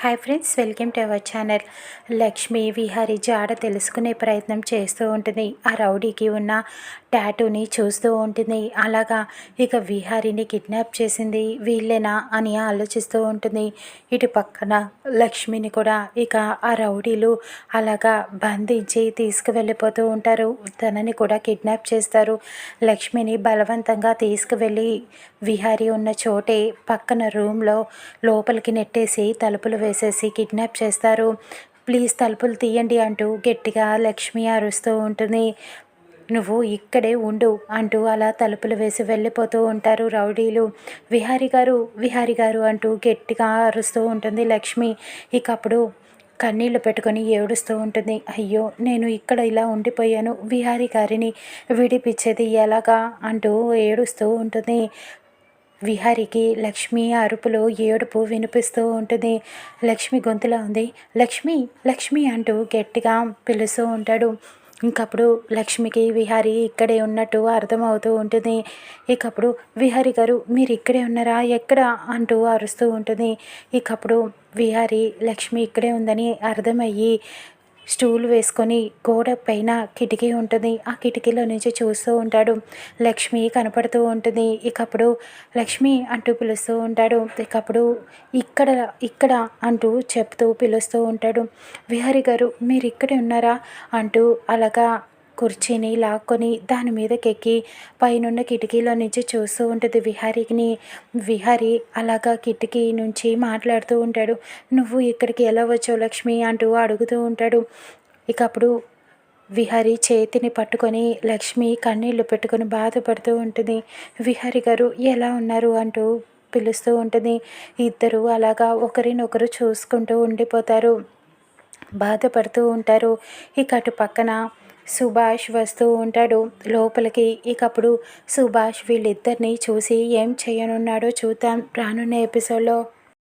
Hi friends welcome to our channel. Lakshmi Vihari జాడ తెలుసుకునే ప్రయత్నం చేస్తూ ఉంటుంది. ఆ రౌడీకి ఉన్న టాటూని చూస్తూ ఉంటుంది. అలాగా ఇక విహారిని కిడ్నాప్ చేసింది వీళ్ళేనా అని ఆలోచిస్తూ ఉంటుంది. ఇటు పక్కన లక్ష్మిని కూడా ఇక ఆ రౌడీలు అలాగా బంధించి తీసుకువెళ్ళిపోతూ ఉంటారు. తనని కూడా కిడ్నాప్ చేస్తారు. లక్ష్మిని బలవంతంగా తీసుకువెళ్ళి విహారి ఉన్న చోటే పక్కన రూమ్లో లోపలికి నెట్టేసి తలుపులు వేసేసి కిడ్నాప్ చేస్తారు. ప్లీజ్ తలుపులు తీయండి అంటూ గట్టిగా లక్ష్మి అరుస్తూ ఉంటుంది. నువ్వు ఇక్కడే ఉండు అంటూ అలా తలుపులు వేసి వెళ్ళిపోతూ ఉంటారు రౌడీలు. విహారి గారు విహారి గారు అంటూ గట్టిగా అరుస్తూ ఉంటుంది లక్ష్మి. ఇక అప్పుడు కన్నీళ్ళు పెట్టుకొని ఏడుస్తూ ఉంటుంది. అయ్యో నేను ఇక్కడ ఇలా ఉండిపోయాను. విహారి గారిని విడిపించేది ఎలాగా? అంటూ ఏడుస్తూ ఉంటుంది. విహారికి లక్ష్మి అరుపులో ఏడుపు వినిపిస్తూ ఉంటుంది. లక్ష్మి గొంతులో ఉంది. లక్ష్మి లక్ష్మి అంటూ గట్టిగా పిలుస్తూ ఉంటాడు. ఇంకప్పుడు లక్ష్మికి విహారి ఇక్కడే ఉన్నట్టు అర్థమవుతూ ఉంటుంది. ఇకప్పుడు విహారి గారు మీరు ఇక్కడే ఉన్నారా? ఎక్కడ? అంటూ అరుస్తూ ఉంటుంది. ఇకప్పుడు విహారి లక్ష్మి ఇక్కడే ఉందని అర్థమయ్యి స్టూల్ వేసుకొని గోడ పైన కిటికీ ఉంటుంది. ఆ కిటికీలో నుంచి చూస్తూ ఉంటాడు. లక్ష్మి కనపడుతూ ఉంటుంది. ఇకప్పుడు లక్ష్మి అంటూ పిలుస్తూ ఉంటాడు. ఇకప్పుడు ఇక్కడ ఇక్కడ అంటూ చెప్తూ పిలుస్తూ ఉంటాడు. విహారి గారు మీరు ఇక్కడే ఉన్నారా? అంటూ అలాగా కుర్చీని లాక్కొని దాని మీదకెక్కి పైనున్న కిటికీలో నుంచి చూస్తూ ఉంటుంది విహారీని విహారీ అలాగా కిటికీ నుంచి మాట్లాడుతూ ఉంటాడు. నువ్వు ఇక్కడికి ఎలా వచ్చావు లక్ష్మి? అంటూ అడుగుతూ ఉంటాడు. ఇక అప్పుడు విహారి చేతిని పట్టుకొని లక్ష్మి కన్నీళ్ళు పెట్టుకొని బాధపడుతూ ఉంటుంది. విహారి గారు ఎలా ఉన్నారు? అంటూ పిలుస్తూ ఉంటుంది. ఇద్దరు అలాగా ఒకరినొకరు చూసుకుంటూ ఉండిపోతారు. బాధపడుతూ ఉంటారు. ఇక అటు పక్కన సుభాష్ వస్తూ ఉంటాడు. లోపలికి ఇకప్పుడు సుభాష్ వీళ్ళిద్దరిని చూసి ఏం చేయనున్నాడో చూద్దాం. రానున్న ఎపిసోడ్లో